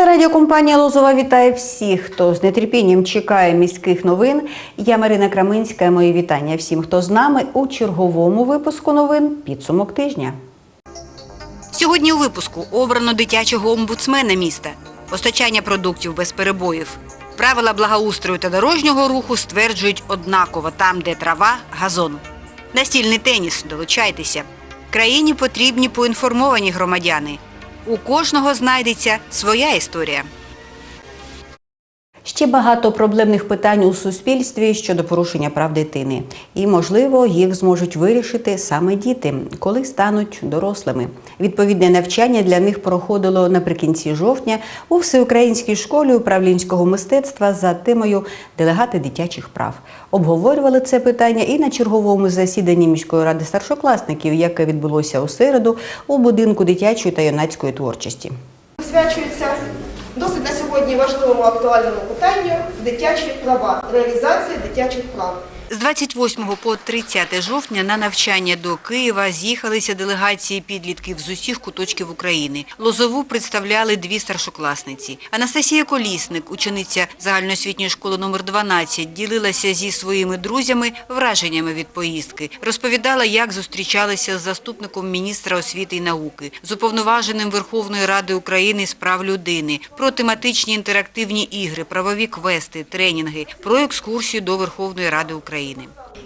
Телерадіокомпанія Лозова вітає всіх, хто з нетерпінням чекає міських новин. Я Марина Краминська. Мої вітання всім, хто з нами у черговому випуску новин підсумок тижня. Сьогодні у випуску обрано дитячого омбудсмена міста, постачання продуктів без перебоїв. Правила благоустрою та дорожнього руху стверджують однаково там, де трава, газон. Настільний теніс, долучайтеся. Країні потрібні поінформовані громадяни. У кожного знайдеться своя історія. Ще багато проблемних питань у суспільстві щодо порушення прав дитини. І, можливо, їх зможуть вирішити саме діти, коли стануть дорослими. Відповідне навчання для них проходило наприкінці жовтня у всеукраїнській школі управлінського мистецтва за темою Делегати дитячих прав. Обговорювали це питання і на черговому засіданні міської ради старшокласників, яке відбулося у середу у будинку дитячої та юнацької творчості. Присвячується досить на важливому актуальному питанню дитячі права, реалізація дитячих прав. З 28 по 30 жовтня на навчання до Києва з'їхалися делегації підлітків з усіх куточків України. Лозову представляли дві старшокласниці. Анастасія Колісник, учениця загальноосвітньої школи номер 12, ділилася зі своїми друзями враженнями від поїздки. Розповідала, як зустрічалися з заступником міністра освіти і науки, з уповноваженим Верховної Ради України з прав людини, про тематичні інтерактивні ігри, правові квести, тренінги, про екскурсію до Верховної Ради України.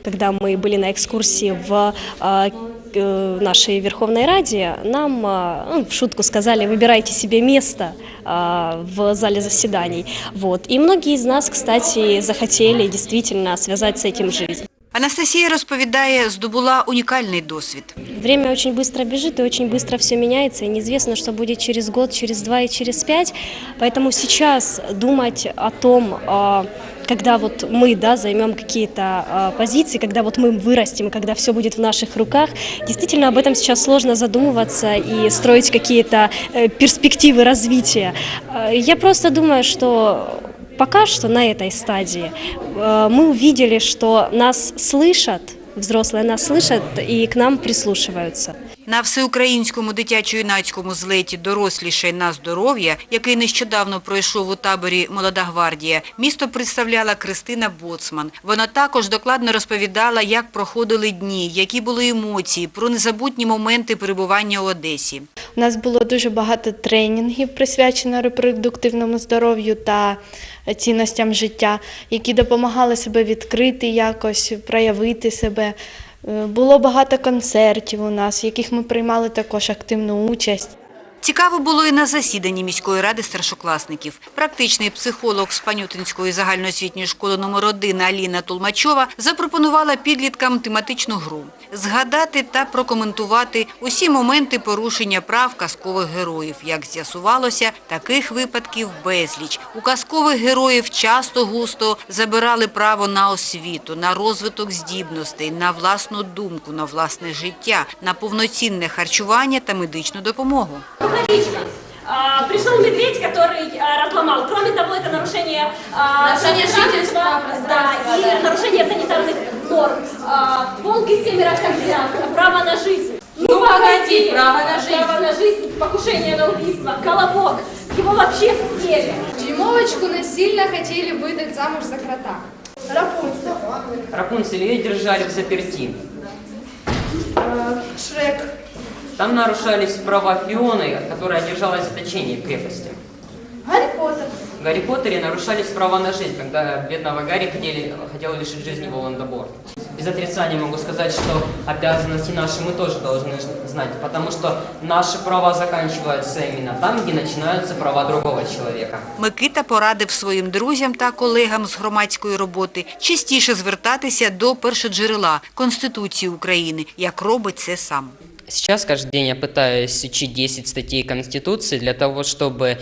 Когда мы были на экскурсии в а, э, нашей Верховной Раде, нам а, ну, в шутку сказали, выбирайте себе место а, в зале заседаний. Вот. И многие из нас, кстати, захотели действительно связать с этим жизнь. Анастасія розповідає, здобула унікальний досвід. Время очень быстро бежит и очень быстро все меняется, и неизвестно, что будет через год, через два и через пять. Поэтому сейчас думать о том, а, когда вот мы да, займем какие-то а, позиции, когда вот мы вырастем, когда все будет в наших руках, действительно об этом сейчас сложно задумываться и строить какие-то э, перспективы развития. А, Я просто думаю, что пока что на этой стадии э, мы увидели, что нас слышат, взрослые нас слышат и к нам прислушиваются. На всеукраїнському дитячо-юнацькому злеті «Доросліше на здоров'я», який нещодавно пройшов у таборі «Молода гвардія», місто представляла Кристина Боцман. Вона також докладно розповідала, як проходили дні, які були емоції, про незабутні моменти перебування у Одесі. У нас було дуже багато тренінгів присвячено репродуктивному здоров'ю та цінностям життя, які допомагали себе відкрити якось, проявити себе. Е, Було багато концертів у нас, в яких ми приймали також активну участь. Цікаво було і на засіданні міської ради старшокласників. Практичний психолог з Панютинської загальноосвітньої школи номер 1 Аліна Толмачова запропонувала підліткам тематичну гру – згадати та прокоментувати усі моменти порушення прав казкових героїв. Як з'ясувалося, таких випадків безліч. У казкових героїв часто густо забирали право на освіту, на розвиток здібностей, на власну думку, на власне життя, на повноцінне харчування та медичну допомогу. Логично. А, Пришел медведь, который а, разломал. Кроме того, это нарушение, а, Нарушение жительства, да, и нарушение санитарных норм. А, Волк и семеро козлят. Право на жизнь. Ну, погоди, право на жизнь. Право на жизнь, покушение на убийство, колобок. Его вообще съели. Дюймовочку насильно хотели выдать замуж за крота. Рапунцель, Рапунцель ее держали в заперти. е, Шрек, Там нарушались права Фионы, которая держалась в заточении крепости. Гарри Поттер, Гарри Поттере нарушались права на жизнь, когда бедного Гарри хотели, хотел лишить жизни Волан-де-Морт. Без отрицания могу сказать, что обязанности наши мы тоже должны знать, потому что наши права заканчиваются именно там, где начинаются права другого человека. Микита порадив своїм друзям та колегам з громадської роботи частіше звертатися до першоджерела Конституції України, як робить це сам. Сейчас каждый день я пытаюсь учить 10 статей Конституции для того, чтобы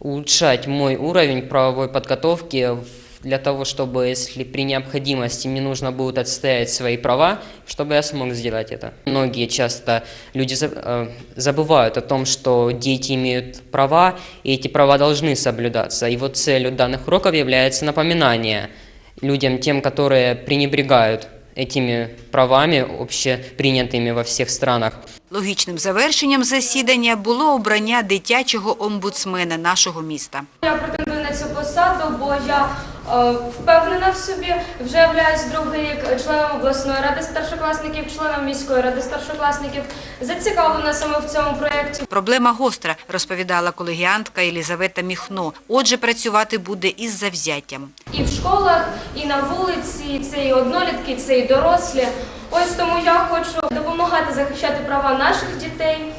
улучшать мой уровень правовой подготовки, для того, чтобы, если при необходимости мне нужно будет отстоять свои права, чтобы я смог сделать это. Многие часто люди э, забывают о том, что дети имеют права, и эти права должны соблюдаться. И вот целью данных уроков является напоминание людям, тем, которые пренебрегают этими правами, общепринятыми во всех странах. Логічним завершенням засідання було обрання дитячого омбудсмена нашого міста. Я на цю посаду, бо я е, впевнена в собі, вже являюсь другий рік членом обласної ради старшокласників, членом міської ради старшокласників. Зацікавлена саме в цьому проєкті. Проблема гостра, розповідала колегіантка Єлізавета Міхно. Отже, працювати буде із завзяттям. І в школах, і на вулиці, це і однолітки, це і дорослі. Ось тому я хочу допомагати захищати права наших дітей,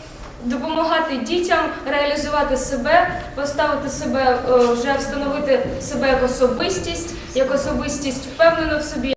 допомагати дітям реалізувати себе, поставити себе, е, вже встановити себе як особистість, як особистість впевнену в собі.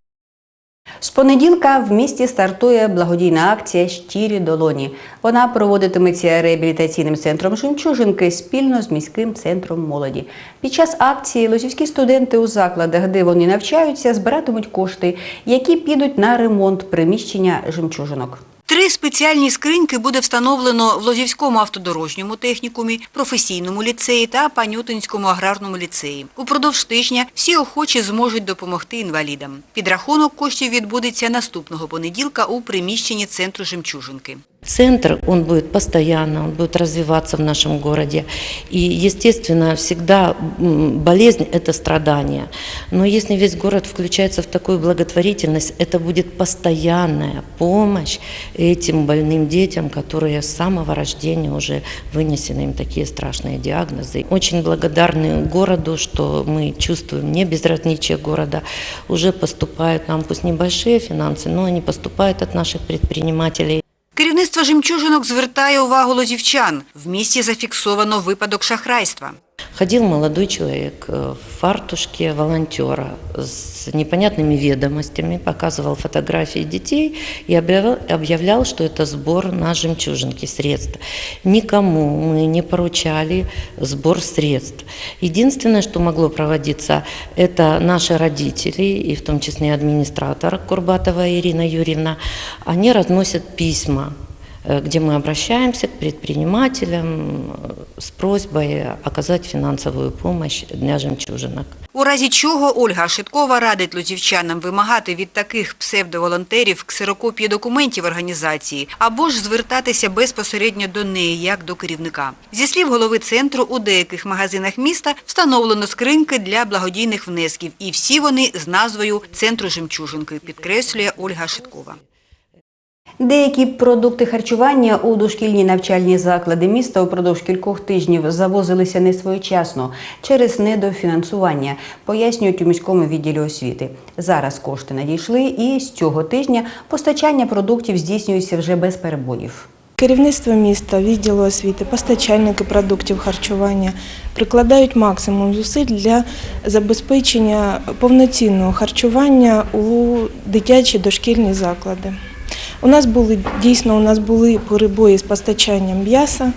З понеділка в місті стартує благодійна акція Щирі долоні. Вона проводитиметься реабілітаційним центром Жемчужинки спільно з міським центром молоді. Під час акції лозівські студенти у закладах, де вони навчаються, збиратимуть кошти, які підуть на ремонт приміщення жемчужинок. Три спеціальні скриньки буде встановлено в Лозівському автодорожньому технікумі, професійному ліцеї та Панютинському аграрному ліцеї. Упродовж тижня всі охочі зможуть допомогти інвалідам. Підрахунок коштів відбудеться наступного понеділка у приміщенні центру Жемчужинки. Центр, он будет постоянно, он будет развиваться в нашем городе. И, естественно, всегда болезнь – это страдание. Но если весь город включается в такую благотворительность, это будет постоянная помощь этим больным детям, которые с самого рождения уже вынесены им такие страшные диагнозы. Очень благодарны городу, что мы чувствуем не безразличие города. Уже поступают нам, пусть небольшие финансы, но они поступают от наших предпринимателей. Керівництво жемчужинок звертає увагу лозівчан. В місті зафіксовано випадок шахрайства. Ходил молодой человек э, в фартушке волонтера с непонятными ведомостями, показывал фотографии детей и объявлял, объявлял, что это сбор на жемчужинки средств. Никому мы не поручали сбор средств. Единственное, что могло проводиться, это наши родители, и в том числе администратор Курбатова Ирина Юрьевна, они разносят письма э, где мы обращаемся к предпринимателям э, с просьбой оказать финансовую помощь для жемчужинок. У разі чого Ольга Шиткова радить лозівчанам вимагати від таких псевдоволонтерів ксерокопії документів організації або ж звертатися безпосередньо до неї, як до керівника. Зі слів голови центру, у деяких магазинах міста встановлено скриньки для благодійних внесків, і всі вони з назвою Центру жемчужинки, підкреслює Ольга Шиткова. Деякі продукти харчування у дошкільні навчальні заклади міста упродовж кількох тижнів завозилися несвоєчасно через недофінансування, пояснюють у міському відділі освіти. Зараз кошти надійшли, і з цього тижня постачання продуктів здійснюється вже без перебоїв. Керівництво міста, відділу освіти, постачальники продуктів харчування прикладають максимум зусиль для забезпечення повноцінного харчування у дитячі дошкільні заклади. У нас були дійсно у нас були перебої з постачанням м'яса,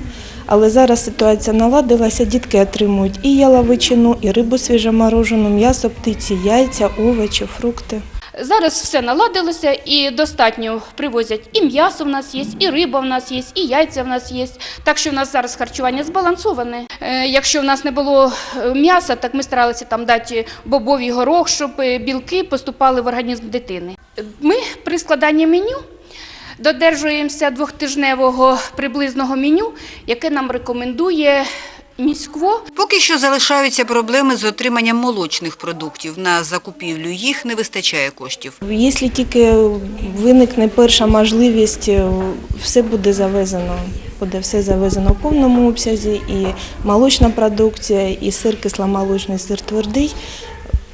але зараз ситуація наладилася. Дітки отримують і яловичину, і рибу свіжоморожену, м'ясо птиці, яйця, овочі, фрукти. Зараз все наладилося і достатньо привозять і м'ясо в нас є, і риба в нас є, і яйця в нас є. Так що в нас зараз харчування збалансоване. Е, Якщо в нас не було е, м'яса, так ми старалися там дати бобовий горох, щоб е, білки поступали в організм дитини. Ми при складанні меню додержуємося двохтижневого приблизного меню, яке нам рекомендує міськво. Поки що залишаються проблеми з отриманням молочних продуктів. На закупівлю їх не вистачає коштів. Якщо тільки виникне перша можливість, все буде завезено. Буде все завезено в повному обсязі, і молочна продукція, і сир кисломолочний, сир твердий,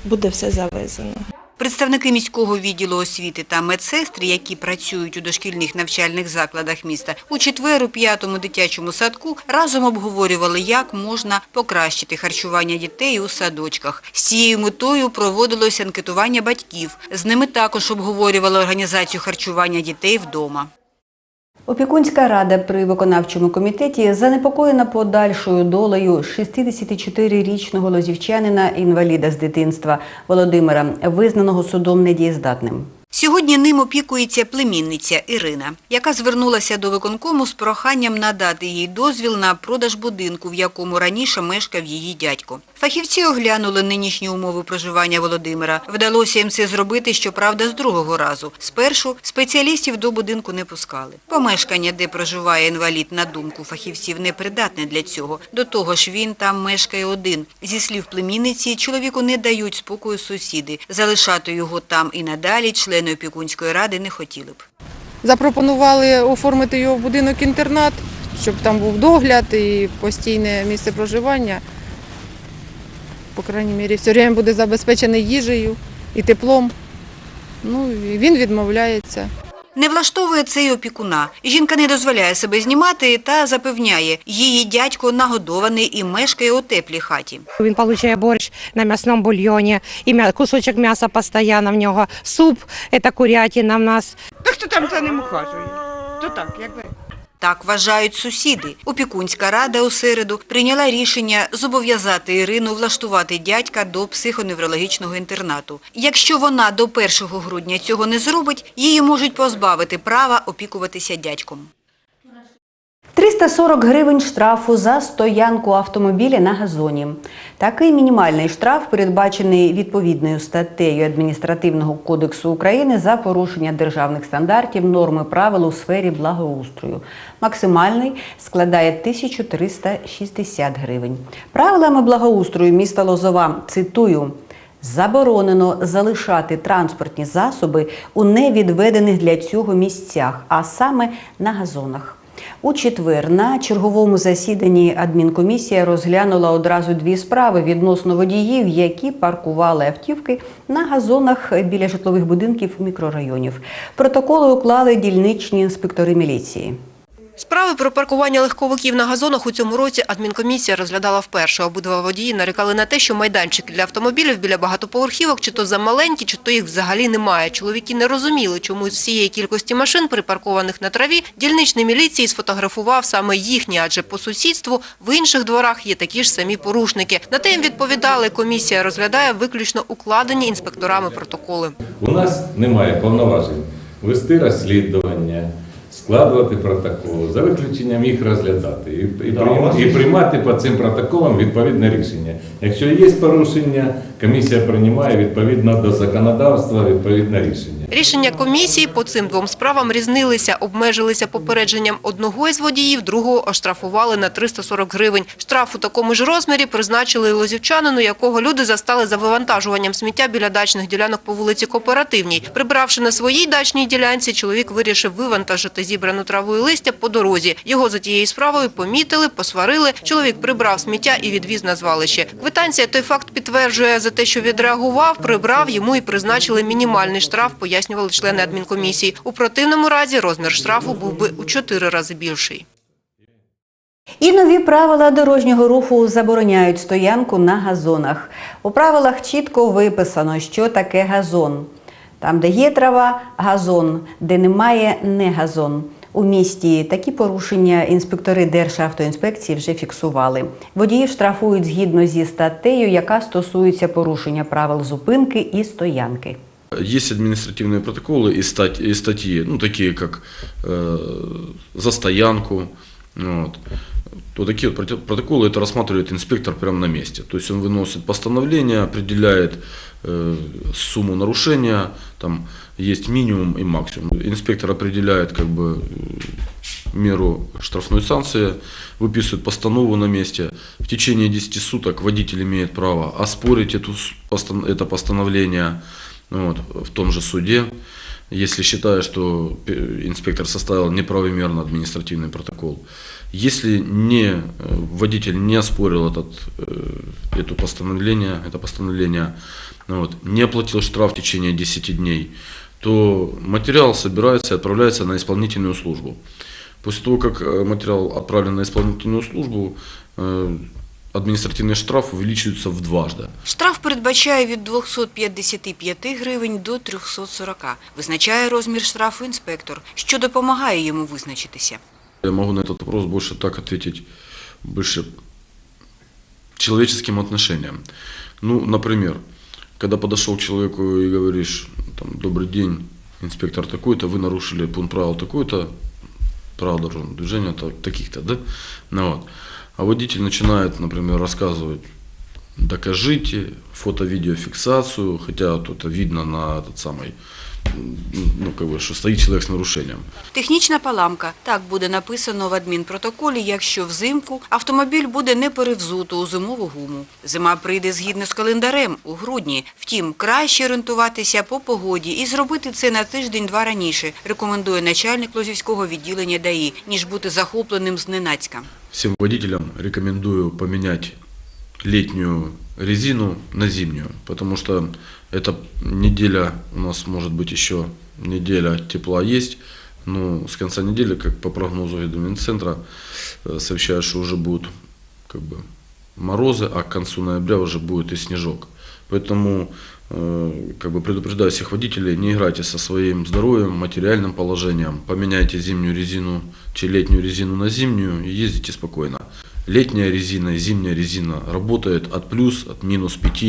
буде все завезено. Представники міського відділу освіти та медсестри, які працюють у дошкільних навчальних закладах міста, у четвер-п'ятому дитячому садку разом обговорювали, як можна покращити харчування дітей у садочках. З цією метою проводилось анкетування батьків. З ними також обговорювали організацію харчування дітей вдома. Опікунська рада при виконавчому комітеті занепокоєна подальшою долею 64-річного лозівчанина інваліда з дитинства Володимира, визнаного судом недієздатним. Сьогодні ним опікується племінниця Ірина, яка звернулася до виконкому з проханням надати їй дозвіл на продаж будинку, в якому раніше мешкав її дядько. Фахівці оглянули нинішні умови проживання Володимира. Вдалося їм це зробити, щоправда, з другого разу. Спершу спеціалістів до будинку не пускали. Помешкання, де проживає інвалід, на думку фахівців, непридатне для цього. До того ж, він там мешкає один. Зі слів племінниці, чоловіку не дають спокою сусіди. Залишати його там і надалі члени опікунської ради не хотіли б. Запропонували оформити його в будинок-інтернат, щоб там був догляд і постійне місце проживання. По крайній мірі, все время буде забезпечений їжею і теплом. Ну, і він відмовляється. Не влаштовує це й опікуна. Жінка не дозволяє себе знімати та запевняє, її дядько нагодований і мешкає у теплій хаті. Він отримує борщ на м'ясному бульйоні, і кусочок м'яса постійно в нього, суп – це курятина в нас. Та хто там за ним ухажує? То так, якби. Так вважають сусіди. Опікунська рада у середу прийняла рішення зобов'язати Ірину влаштувати дядька до психоневрологічного інтернату. Якщо вона до 1 грудня цього не зробить, її можуть позбавити права опікуватися дядьком. 340 гривень штрафу за стоянку автомобіля на газоні. Такий мінімальний штраф передбачений відповідною статтею Адміністративного кодексу України за порушення державних стандартів, норми правил у сфері благоустрою. Максимальний складає 1360 гривень. Правилами благоустрою міста Лозова, цитую, Заборонено залишати транспортні засоби у невідведених для цього місцях, а саме на газонах. У четвер на черговому засіданні адмінкомісія розглянула одразу дві справи відносно водіїв, які паркували автівки на газонах біля житлових будинків мікрорайонів. Протоколи уклали дільничні інспектори міліції. Справи про паркування легковиків на газонах у цьому році адмінкомісія розглядала вперше. Обидва водії нарікали на те, що майданчики для автомобілів біля багатоповерхівок чи то замаленькі, чи то їх взагалі немає. Чоловіки не розуміли, чому з всієї кількості машин, припаркованих на траві, дільничний міліції сфотографував саме їхні, адже по сусідству в інших дворах є такі ж самі порушники. На те їм відповідали, комісія розглядає виключно укладені інспекторами протоколи. У нас немає повноважень вести розслідування, складувати протоколи, за виключенням їх розглядати і, і, прийм- і приймати по цим протоколам відповідне рішення. Якщо є порушення, комісія приймає відповідно до законодавства відповідне рішення. Рішення комісії по цим двом справам різнилися, обмежилися попередженням одного із водіїв, другого оштрафували на 340 гривень. Штраф у такому ж розмірі призначили лозівчанину, якого люди застали за вивантажуванням сміття біля дачних ділянок по вулиці Кооперативній. Прибравши на своїй дачній ділянці, чоловік вирішив вивантажити зібрану траву і листя по дорозі. Його за тією справою помітили, посварили. Чоловік прибрав сміття і відвіз на звалище. Квитанція той факт підтверджує за те, що відреагував, прибрав, йому і призначили мінімальний штраф, пояснювали члени адмінкомісії. У противному разі розмір штрафу був би у чотири рази більший. І нові правила дорожнього руху забороняють стоянку на газонах. У правилах чітко виписано, що таке газон. Там, де є трава, газон, де немає не газон. У місті такі порушення інспектори Державтоінспекції вже фіксували. Водіїв штрафують згідно зі статтею, яка стосується порушення правил зупинки і стоянки. Есть административные протоколы и статьи, и статьи ну, такие как э, за стоянку. Вот. То такие вот проте- протоколы это рассматривает инспектор прямо на месте. То есть он выносит постановление, определяет э, Сумму нарушения, там есть минимум и максимум. Инспектор определяет как бы э, меру штрафной санкции, выписывает постанову на месте. В течение 10 суток водитель имеет право оспорить эту, это постановление вот, в том же суде, если считает, что пе- инспектор составил неправомерно административный протокол. Если не, э, водитель не оспорил этот, э, это постановление, это постановление, ну вот, не оплатил штраф в течение 10 дней, то материал собирается и отправляется на исполнительную службу. После того, как э, материал отправлен на исполнительную службу, э, административный штраф увеличивается в дважды. Штраф передбачає від 255 гривень до 340. Визначає розмір штрафу інспектор, що допомагає йому визначитися. Я могу на этот вопрос больше так ответить, больше человеческим отношением. Ну, например, когда подошел к человеку и говоришь, там, добрый день, инспектор такой-то, вы нарушили пункт правил такой-то, правил дорожного движения та- таких-то, да? Ну, вот. А водитель начинает, например, рассказывать докажите, фото-видеофиксацию, хотя вот это видно на этот самый, м, ну, как бы, что стоит человек с нарушением. Технічна паламка. Так буде написано в адмінпротоколі, якщо взимку автомобіль буде не перевзуто у зимову гуму. Зима прийде згідно з календарем у грудні. Втім, краще орієнтуватися по погоді і зробити це на тиждень-два раніше, рекомендує начальник Лозівського відділення ДАІ, ніж бути захопленим зненацька. Всем водителям рекомендую поменять летнюю резину на зимнюю, потому что эта неделя, у нас может быть еще неделя тепла есть, но с конца недели, как по прогнозу Гидроминцентра, э, сообщают, что уже будут как бы, морозы, а к концу ноября уже будет и снежок. Поэтому э, как бы предупреждаю всех водителей, не играйте со своим здоровьем, материальным положением, поменяйте зимнюю резину, чи летнюю резину на зимнюю и ездите спокойно. Летняя резина и зимняя резина работает от плюс, от минус 5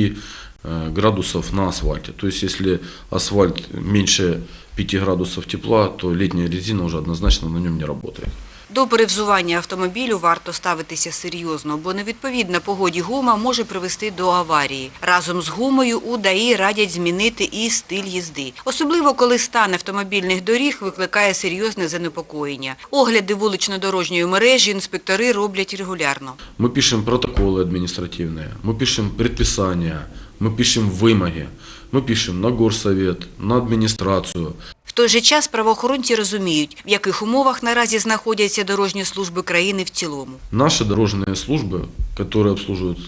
э, градусов на асфальте. То есть если асфальт меньше 5 градусов тепла, то летняя резина уже однозначно на нем не работает. До перевзування автомобілю варто ставитися серйозно, бо невідповідна погоді гума може привести до аварії. Разом з гумою у ДАІ радять змінити і стиль їзди. Особливо, коли стан автомобільних доріг викликає серйозне занепокоєння. Огляди вулично-дорожньої мережі інспектори роблять регулярно. Мы пишем протоколы административные, мы пишем предписания, мы пишем вымоги, мы пишем на горсовет, на администрацию. В той же час правоохоронці розуміють, в яких умовах наразі знаходяться дорожні служби країни в цілому. Наши дорожные службы, которые обслуживают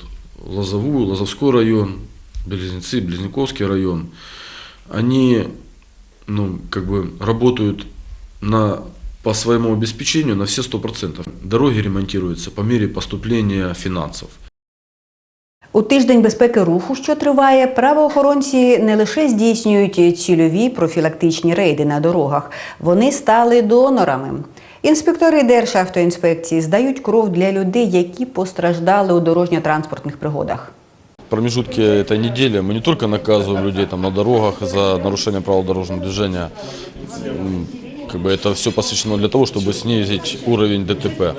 Лозовую, Лозовской район, Близнецы, Близняковский район, они ну, как бы работают на, по своему обеспечению на все 100%. Дороги ремонтируются по мере поступления финансов. У тиждень безпеки руху, що триває, правоохоронці не лише здійснюють цільові профілактичні рейди на дорогах, вони стали донорами. Інспектори Державтоінспекції здають кров для людей, які постраждали у дорожньо-транспортних пригодах. В промежутке этой недели мы не только наказываем людей там, на дорогах за нарушение правил дорожного движения, м, как бы это все посвящено для того, чтобы снизить уровень ДТП.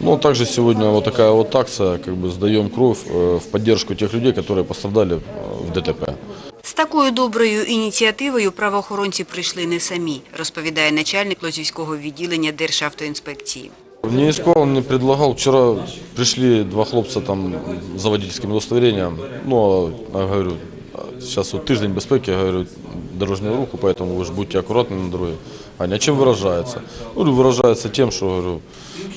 Но также сегодня вот такая вот акция, как бы сдаем кровь э, в поддержку тех людей, которые пострадали э, в ДТП. З такою доброю ініціативою правоохоронці прийшли не самі, розповідає начальник Лозівського відділення Державтоінспекції. Не искал, не предлагал. Вчера пришли два хлопца там за водительским удостоверением. Ну, а, я говорю, а сейчас вот тиждень безпеки, я говорю, дорожнего руху, поэтому вы же будьте аккуратны на дороге. Аня, чем выражается? Ну, выражается тем, что, говорю,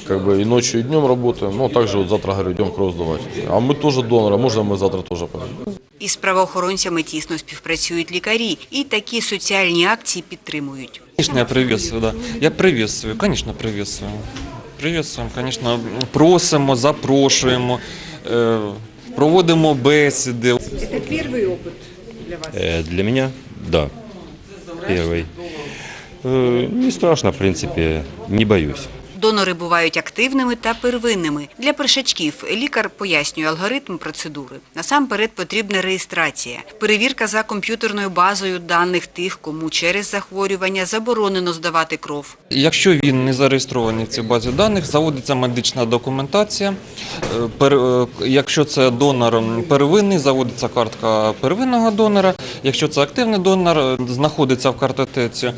как бы и ночью, и днем работаем, но также вот завтра, говорю, идем кровь сдавать. А мы тоже доноры, можно мы завтра тоже пойдем? Із правоохоронцями тісно співпрацюють лікарі і такі соціальні акції підтримують. Конечно, я приветствую, да. Я приветствую, конечно, приветствую. Приветствуємо, конечно, просимо, запрошуємо, е, проводимо бесіди. Це перший опит для вас? Э, Для меня, да, первый. Э, Не страшно, в принципе, не боюсь. Донори бувають активними та первинними. Для першачків лікар пояснює алгоритм процедури. Насамперед потрібна реєстрація, перевірка за комп'ютерною базою даних тих, кому через захворювання заборонено здавати кров. Якщо він не зареєстрований в цій базі даних, заводиться медична документація. Е, е, Якщо це донор первинний, заводиться картка первинного донора. Якщо це активний донор, е, знаходиться в картотеці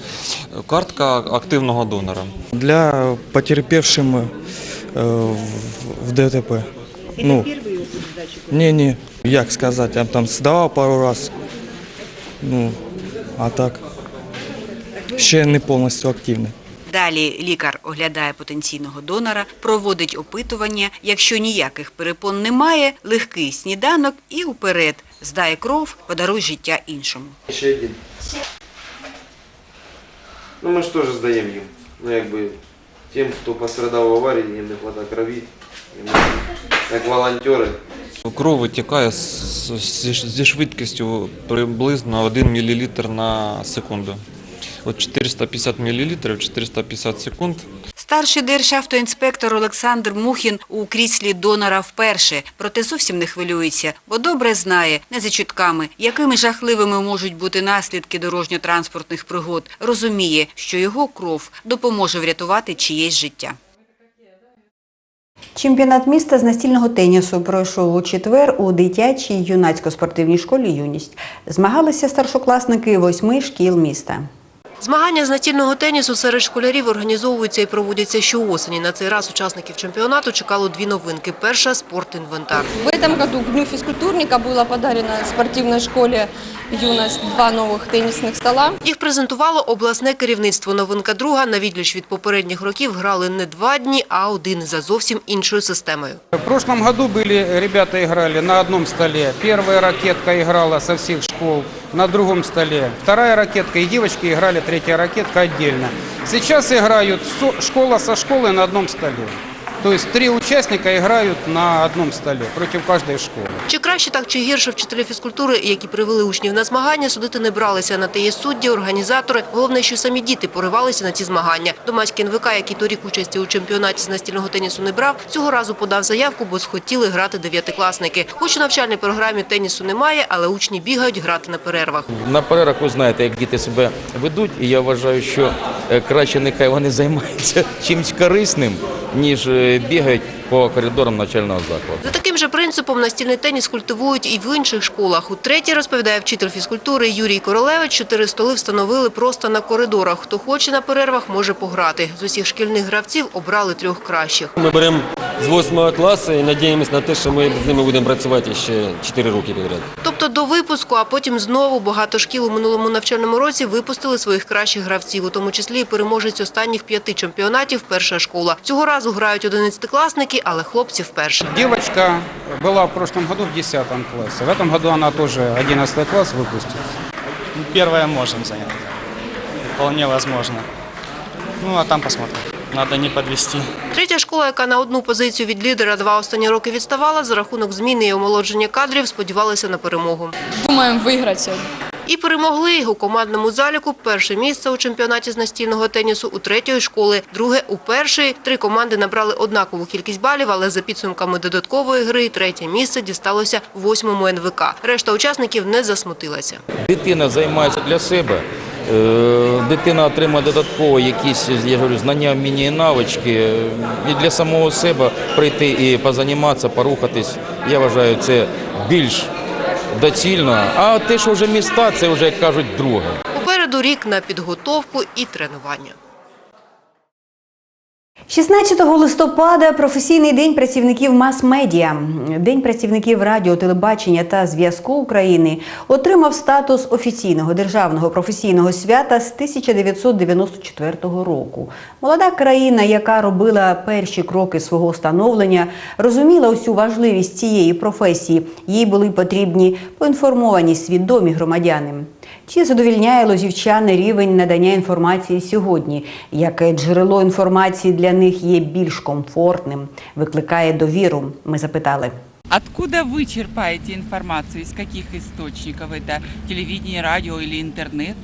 картка активного донора. для потерпевшим э, в, в ДТП. ну, не, не, як сказати, я там здавав пару раз. Ну, а так. Ще не повністю активний. Далі лікар оглядає потенційного донора, проводить опитування. Якщо ніяких перепон немає, легкий сніданок і уперед. Здає кров, подаруй життя іншому. Ще один. Ну ми ж теж здаємо їм. Ну якби тим, хто пострадав в аварії, їм не вистачає крові. Як волонтери. Кров витікає зі швидкістю приблизно 1 мл на секунду. От 450 мл, 450 секунд. Старший державтоінспектор Олександр Мухін у кріслі донора вперше, проте зовсім не хвилюється, бо добре знає, не за чутками, якими жахливими можуть бути наслідки дорожньо-транспортних пригод. Розуміє, що його кров допоможе врятувати чиєсь життя. Чемпіонат міста з настільного тенісу пройшов у четвер у дитячій юнацько-спортивній школі Юність. Змагалися старшокласники восьми шкіл міста. Змагання з настільного тенісу серед школярів організовуються і проводяться щоосені. На цей раз учасників чемпіонату чекало дві новинки. Перша – спортінвентар. В этом году к Дню физкультурника было подарено спортивной школе «Юность» два новых теннисных стола. Їх презентувало обласне керівництво. Новинка друга на відліч від попередніх років грали не два дні, а один за зовсім іншою системою. В прошлом году были ребята играли на одном столе. Первая ракетка играла со всех школ на другом столе. Вторая ракетка и девочки играли третья ракетка отдельно. Сейчас играют школа со школой на одном столе. То есть три участника играют на одном столе против каждой школы. Чи краще так, чи гірше вчителі фізкультури, які привели учнів на змагання, судити не бралися. На те є судді, організатори. Головне, що самі діти поривалися на ці змагання. Домацький НВК, який торік участі у чемпіонаті з настільного тенісу не брав, цього разу подав заявку, бо схотіли грати дев'ятикласники. Хоч у навчальній програмі тенісу немає, але учні бігають грати на перервах. На перервах ви знаєте, як діти себе ведуть, і я вважаю, що е, краще нехай вони займаються чимось корисним, ніж е, бігають по коридорам навчального закладу. За таким же принципом настільний теніс культивують і в інших школах. У третій, розповідає вчитель фізкультури Юрій Королевич, чотири столи встановили просто на коридорах. Хто хоче на перервах, може пограти. З усіх шкільних гравців обрали трьох кращих. Ми беремо з 8 класу і надіємося на те, що ми з ними будемо працювати ще 4 роки підряд Тобто до випуску, а потім знову багато шкіл у минулому навчальному році випустили своїх кращих гравців, у тому числі і переможець останніх п'яти чемпіонатів перша школа. Цього разу грають одинадцятикласники, але хлопці вперше. Девочка была в прошлом году в 10 классе. В этом году она тоже 11 класс выпустит. Первое можем занять. Вполне возможно. Ну, а там посмотрим. Надо не подвести. Третя школа, яка на одну позицію від лідера два останні роки відставала, за рахунок зміни і омолодження кадрів сподівалися на перемогу. Думаем выиграть сегодня. І перемогли у командному заліку перше місце у чемпіонаті з настільного тенісу у третьої школи, друге у першої. Три команди набрали однакову кількість балів, але за підсумками додаткової гри третє місце дісталося восьмому НВК. Решта учасників не засмутилася. Дитина займається для себе. Е, Дитина отримає додатково якісь я говорю, знання, вміння і навички. І для самого себе прийти і позаніматися, порухатись. Я вважаю, це більш доцільно. А те, що вже міста, це вже як кажуть друге. Попереду рік на підготовку і тренування. 16 листопада професійний день працівників мас-медіа. День працівників радіо, телебачення та зв'язку України отримав статус офіційного державного професійного свята з 1994 року. Молода країна, яка робила перші кроки свого становлення, розуміла усю важливість цієї професії. Їй були потрібні поінформовані свідомі громадяни. Чи задовільняє лозівчани рівень надання інформації сьогодні? Яке джерело інформації для них є більш комфортним, викликає довіру? Ми запитали. Откуда вы черпаете информацию? Из каких источников? Это телевидение, радио или интернет?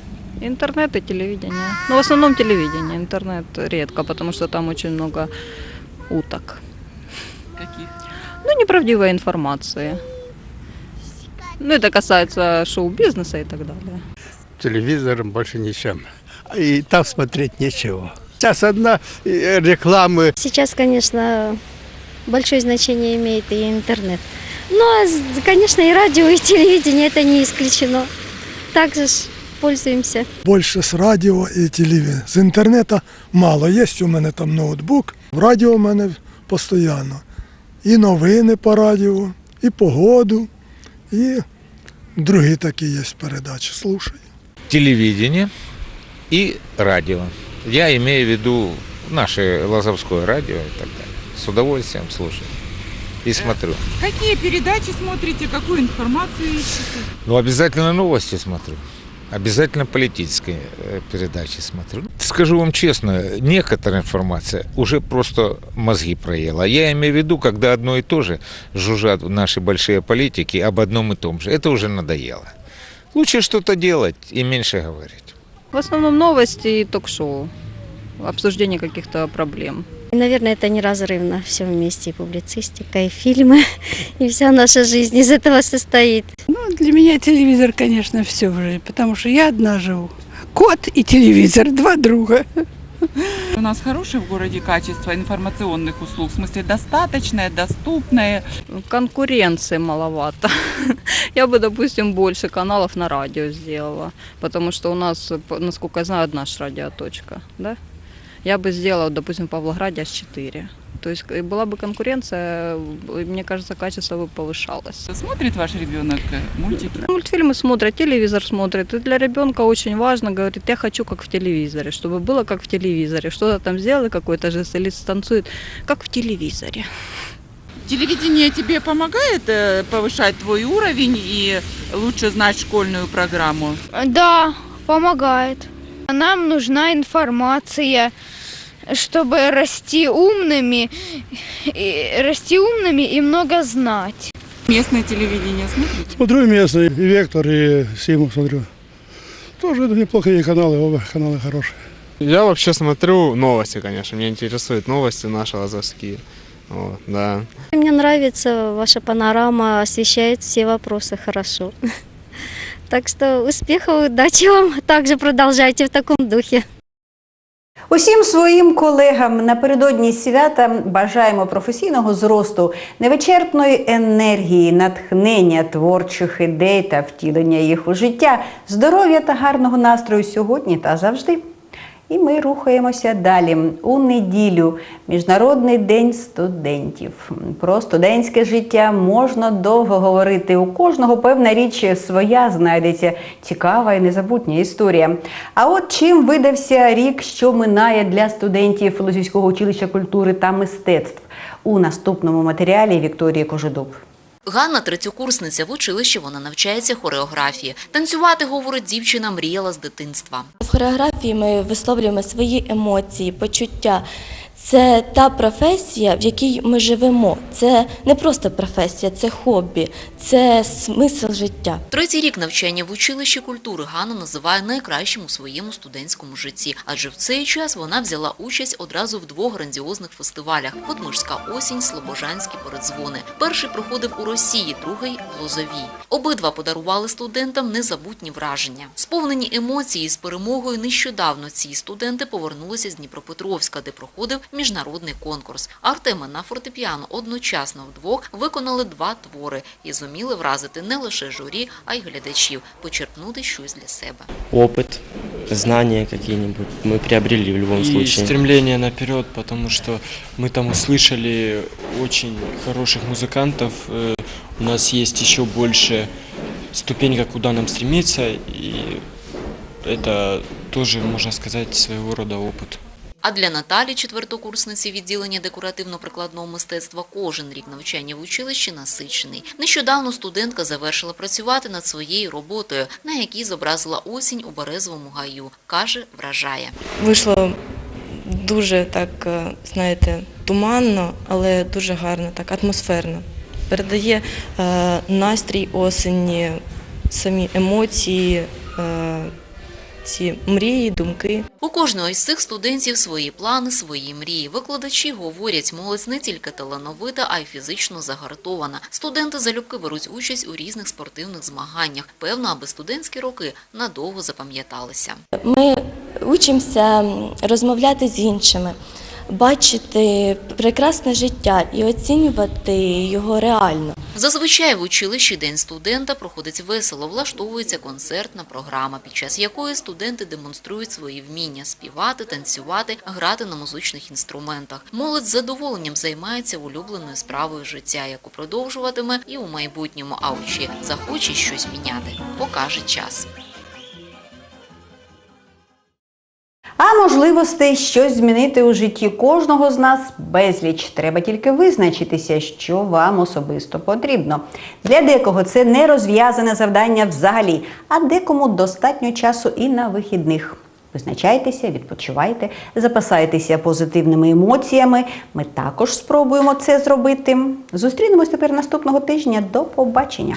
Интернет и телевидение. Ну, в основном телевидение. Интернет редко, потому что там очень много уток. Каких? Ну, неправдивая информация. Ну, это касается шоу-бизнеса и так далее. телевизором больше ничем. И там смотреть нечего. Сейчас одна э, рекламы. Сейчас, конечно, большое значение имеет и интернет. Ну, а, с- конечно, и радио, и телевидение это не исключено. Также ж пользуемся. Більше з радіо і телевізора. З інтернету мало. Є у мене там ноутбук. В радіо у мене постійно. І новини по радіо, і погоду, і другі такі є передачі. Слушаю. телевидение и радио. Я имею в виду наше Лазовское радио и так далее. С удовольствием слушаю и смотрю. Какие передачи смотрите, какую информацию ищете? Ну, обязательно новости смотрю. Обязательно политические э, передачи смотрю. Скажу вам честно, некоторая информация уже просто мозги проела. Я имею в виду, когда одно и то же жужжат наши большие политики об одном и том же. Это уже надоело. Лучше что-то делать и меньше говорить. В основном новости и ток-шоу. Обсуждение каких-то проблем. Наверное, это неразрывно все вместе, и публицистика, и фильмы, и вся наша жизнь из этого состоит. Для меня телевизор, конечно, все уже, потому что я одна живу. Кот и телевизор, два друга. У нас хорошее в городе качество информационных услуг, в смысле достаточное, доступное. Конкуренции маловато. Я бы, допустим, больше каналов на радио сделала, потому что у нас, по- насколько я знаю, одна ж радиоточка, да? Я бы сделала, допустим, в Павлограде аж 4. То есть э, была бы конкуренция, э, мне кажется, качество бы повышалось. Смотрит ваш ребенок э, мультики? Мультфильмы смотрят, телевизор смотрит. И для ребенка очень важно, говорит, я хочу как в телевизоре, чтобы было как в телевизоре. Что-то там сделали, какой-то жест или станцует, как в телевизоре. Телевидение тебе помогает повышать твой уровень и лучше знать школьную программу? Да, помогает. Нам нужна информация, чтобы расти умными, и, расти умными и много знать. Местное телевидение смотрите? Смотрю местный, и Вектор, и Симу смотрю. Тоже неплохие каналы, оба каналы хорошие. Я вообще смотрю новости, конечно. Меня интересуют новости наши лазовские. Вот, да. Мне нравится ваша панорама, освещает все вопросы хорошо. Так что успехов, удачи вам. Также продолжайте в таком духе. Усім своїм колегам напередодні свята бажаємо професійного зросту, невичерпної енергії, натхнення творчих ідей та втілення їх у життя, здоров'я та гарного настрою сьогодні та завжди. І ми рухаємося далі. У неділю Міжнародний день студентів. Про студентське життя можна довго говорити. У кожного певна річ своя знайдеться цікава і незабутня історія. А от чим видався рік, що минає для студентів Лозівського училища культури та мистецтв у наступному матеріалі Вікторії Кожедуб. Ганна третьокурсниця в училищі, вона навчається хореографії. Танцювати, говорить, дівчина мріяла з дитинства. В хореографії ми висловлюємо свої емоції, почуття. Це та професія, в якій ми живемо. Це не просто професія, це хобі, це смисл життя. Третій рік навчання в училищі культури Ганна називає найкращим у своєму студентському житті, адже в цей час вона взяла участь одразу в двох грандіозних фестивалях: Хотмирська осінь, Слобожанські передзвони. Перший проходив у Росії, другий в Лозовій. Обидва подарували студентам незабутні враження. Сповнені емоції з перемогою нещодавно ці студенти повернулися з Дніпропетровська, де проходив міжнародний конкурс. Артема на фортепіано одночасно вдвох виконали два твори і зуміли вразити не лише журі, а й глядачів, почерпнути щось для себе. опыт, знания какие-нибудь мы приобрели в любом и случае. стремление наперед, потому что мы там услышали очень хороших музыкантов. э, У нас есть еще больше ступенька, куда нам стремиться, и это тоже, можно сказать, своего рода опыт. А для Наталі, четвертокурсниці відділення декоративно-прикладного мистецтва, кожен рік навчання в училищі насичений. Нещодавно студентка завершила працювати над своєю роботою, на якій зобразила осінь у Березовому гаю. Каже, вражає. Вийшло дуже так, е, знаєте, туманно, але дуже гарно, так атмосферно. Передає е, настрій осені, самі емоції, е, ці мрії, думки. У кожного із цих студентів свої плани, свої мрії. Викладачі говорять, молодь не тільки талановита, а й фізично загартована. Студенти залюбки беруть участь у різних спортивних змаганнях. Певно, аби студентські роки надовго запам'яталися. Ми учимося розмовляти з іншими, бачити прекрасне життя і оцінювати його реально. Зазвичай в училищі День студента проходить весело, влаштовується концертна програма, під час якої студенти демонструють свої вміння співати, танцювати, грати на музичних інструментах. Молодь з задоволенням займається улюбленою справою життя, яку продовжуватиме і у майбутньому, а чи захоче щось міняти, покаже час. А можливостей щось змінити у житті кожного з нас безліч. Треба тільки визначитися, що вам особисто потрібно. Для декого це не розв'язане завдання взагалі, а декому достатньо часу і на вихідних. Визначайтеся, відпочивайте, запасайтеся позитивними емоціями. Ми також спробуємо це зробити. Зустрінемось тепер наступного тижня. До побачення!